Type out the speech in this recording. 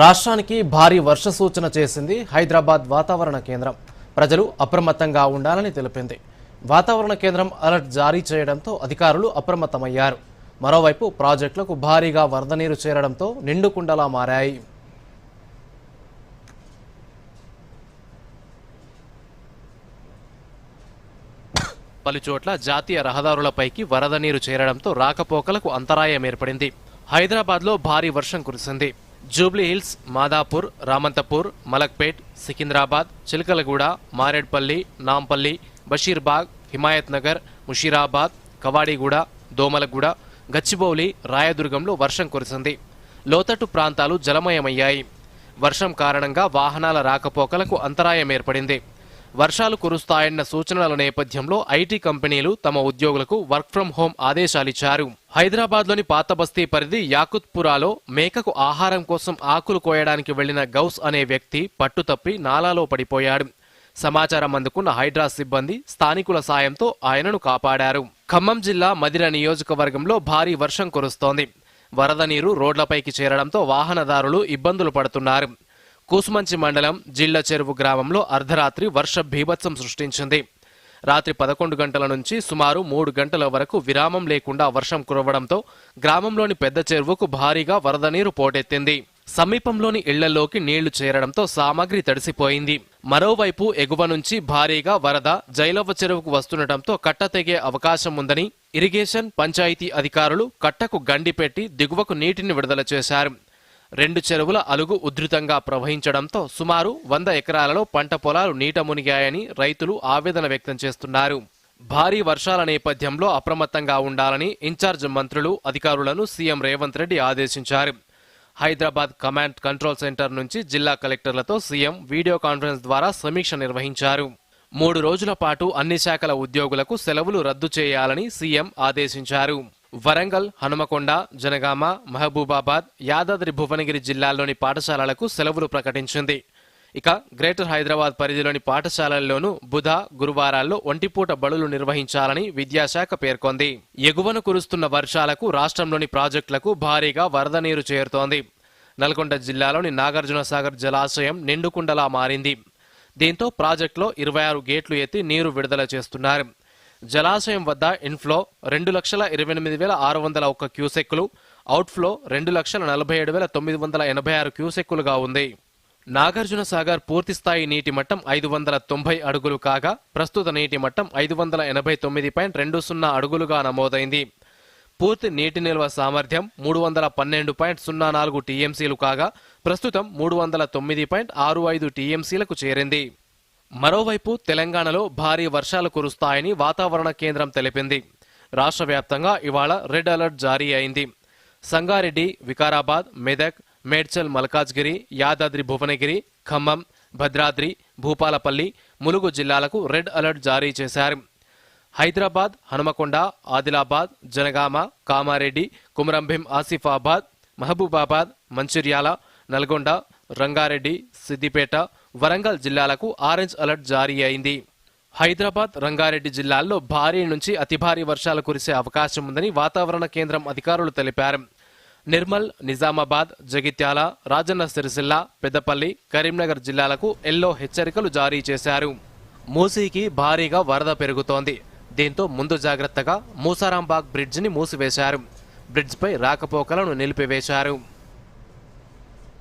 రాష్ట్రానికి భారీ వర్ష సూచన చేసింది హైదరాబాద్ వాతావరణ కేంద్రం. ప్రజలు అప్రమత్తంగా ఉండాలని తెలిపింది. వాతావరణ కేంద్రం అలర్ట్ జారీ చేయడంతో అధికారులు అప్రమత్తమయ్యారు. మరోవైపు ప్రాజెక్టులకు భారీగా వరద నీరు చేరడంతో నిండుకుండలా మారాయి. పలుచోట్ల జాతీయ రహదారులపైకి వరద నీరు చేరడంతో రాకపోకలకు అంతరాయం ఏర్పడింది. హైదరాబాద్లో భారీ వర్షం కురిసింది. జూబ్లీహిల్స్ మాదాపూర్ రామంతపూర్ మలక్పేట్ సికింద్రాబాద్ చిలకలగూడ మారేడ్పల్లి నాంపల్లి బషీర్బాగ్ హిమాయత్ నగర్ ముషీరాబాద్ కవాడిగూడ దోమలగూడ గచ్చిబౌలి రాయదుర్గంలో వర్షం కురిసింది. లోతట్టు ప్రాంతాలు జలమయమయ్యాయి. వర్షం కారణంగా వాహనాల రాకపోకలకు అంతరాయం ఏర్పడింది. వర్షాలు కురుస్తాయన్న సూచనల నేపథ్యంలో ఐటీ కంపెనీలు తమ ఉద్యోగులకు వర్క్ ఫ్రం హోం ఆదేశాలిచ్చారు. హైదరాబాద్లోని పాత బస్తీ పరిధి యాకుత్పురాలో మేకకు ఆహారం కోసం ఆకులు కోయడానికి వెళ్ళిన గౌస్ అనే వ్యక్తి పట్టుతప్పి నాలాలో పడిపోయాడు. సమాచారం అందుకున్న హైడ్రా సిబ్బంది స్థానికుల సాయంతో ఆయనను కాపాడారు. ఖమ్మం జిల్లా మదిర నియోజకవర్గంలో భారీ వర్షం కురుస్తోంది. వరద నీరు రోడ్లపైకి చేరడంతో వాహనదారులు ఇబ్బందులు పడుతున్నారు. కూసుమంచి మండలం జిళ్ళ చెరువు గ్రామంలో అర్ధరాత్రి వర్ష భీభత్సం సృష్టించింది. రాత్రి పదకొండు గంటల నుంచి సుమారు మూడు గంటల వరకు విరామం లేకుండా వర్షం కురవడంతో గ్రామంలోని పెద్ద చెరువుకు భారీగా వరద నీరు పోటెత్తింది. సమీపంలోని ఇళ్ళలోకి నీళ్ళు చేరడంతో సామాగ్రి తడిసిపోయింది. మరోవైపు ఎగువ నుంచి భారీగా వరద జైలవ చెరువుకు వస్తుండటంతో కట్ట తెగే అవకాశం ఉందని ఇరిగేషన్ పంచాయతీ అధికారులు కట్టకు గండి పెట్టి దిగువకు నీటిని విడుదల చేశారు. రెండు చెరువుల అలుగు ఉధృతంగా ప్రవహించడంతో సుమారు వంద ఎకరాలలో పంట పొలాలు నీట మునిగాయని రైతులు ఆవేదన వ్యక్తం చేస్తున్నారు. భారీ వర్షాల నేపథ్యంలో అప్రమత్తంగా ఉండాలని ఇన్ఛార్జ్ మంత్రులు అధికారులను సీఎం రేవంత్ రెడ్డి ఆదేశించారు. హైదరాబాద్ కమాండ్ కంట్రోల్ సెంటర్ నుంచి జిల్లా కలెక్టర్లతో సీఎం వీడియో కాన్ఫరెన్స్ ద్వారా సమీక్ష నిర్వహించారు. మూడు రోజుల పాటు అన్ని శాఖల ఉద్యోగులకు సెలవులు రద్దు చేయాలని సీఎం ఆదేశించారు. వరంగల్ హనుమకొండ జనగామ మహబూబాబాద్ యాదాద్రి భువనగిరి జిల్లాల్లోని పాఠశాలలకు సెలవులు ప్రకటించింది. ఇక గ్రేటర్ హైదరాబాద్ పరిధిలోని పాఠశాలల్లోనూ బుధ గురువారాల్లో ఒంటిపూట బడులు నిర్వహించాలని విద్యాశాఖ పేర్కొంది. ఎగువన కురుస్తున్న వర్షాలకు రాష్ట్రంలోని ప్రాజెక్టులకు భారీగా వరద నీరు చేరుతోంది. నల్గొండ జిల్లాలోని నాగార్జున సాగర్ జలాశయం నిండుకుండలా మారింది. దీంతో ప్రాజెక్టులో ఇరవై ఆరు గేట్లు ఎత్తి నీరు విడుదల చేస్తున్నారు. జలాశయం వద్ద ఇన్ఫ్లో రెండు లక్షల ఇరవై ఎనిమిది వేల ఆరు వందల ఒక్క క్యూసెక్కులు అవుట్ఫ్లో రెండు లక్షల నలభై ఏడు వేల తొమ్మిది వందల ఎనభై ఆరు క్యూసెక్కులుగా ఉంది. నాగార్జున సాగర్ పూర్తిస్థాయి నీటి మట్టం ఐదు వందల తొంభై అడుగులు కాగా ప్రస్తుత నీటి మట్టం ఐదు వందల ఎనభై తొమ్మిది పాయింట్ రెండు సున్నా అడుగులుగా నమోదైంది. పూర్తి నీటి నిల్వ సామర్థ్యం మూడు వందల పన్నెండు పాయింట్ సున్నా నాలుగు టీఎంసీలు కాగా ప్రస్తుతం మూడు వందల తొమ్మిది పాయింట్ ఆరు ఐదు టీఎంసీలకు చేరింది. మరోవైపు తెలంగాణలో భారీ వర్షాలు కురుస్తాయని వాతావరణ కేంద్రం తెలిపింది. రాష్ట్ర వ్యాప్తంగా ఇవాళ రెడ్ అలర్ట్ జారీ అయింది. సంగారెడ్డి వికారాబాద్ మెదక్ మేడ్చల్ మల్కాజ్గిరి యాదాద్రి భువనగిరి ఖమ్మం భద్రాద్రి భూపాలపల్లి ములుగు జిల్లాలకు రెడ్ అలర్ట్ జారీ చేశారు. హైదరాబాద్ హనుమకొండ ఆదిలాబాద్ జనగామ కామారెడ్డి కుమరంభీం ఆసిఫాబాద్ మహబూబాబాద్ మంచిర్యాల నల్గొండ రంగారెడ్డి సిద్దిపేట వరంగల్ జిల్లాలకు ఆరెంజ్ అలర్ట్ జారీ అయింది. హైదరాబాద్ రంగారెడ్డి జిల్లాల్లో భారీ నుంచి అతి భారీ వర్షాలు కురిసే అవకాశం ఉందని వాతావరణ కేంద్రం అధికారులు తెలిపారు. నిర్మల్ నిజామాబాద్ జగిత్యాల రాజన్న సిరిసిల్ల పెద్దపల్లి కరీంనగర్ జిల్లాలకు ఎల్లో హెచ్చరికలు జారీ చేశారు. మూసీకి భారీగా వరద పెరుగుతోంది. దీంతో ముందు జాగ్రత్తగా మూసారాంబాగ్ బ్రిడ్జిని మూసివేశారు. బ్రిడ్జ్పై రాకపోకలను నిలిపివేశారు.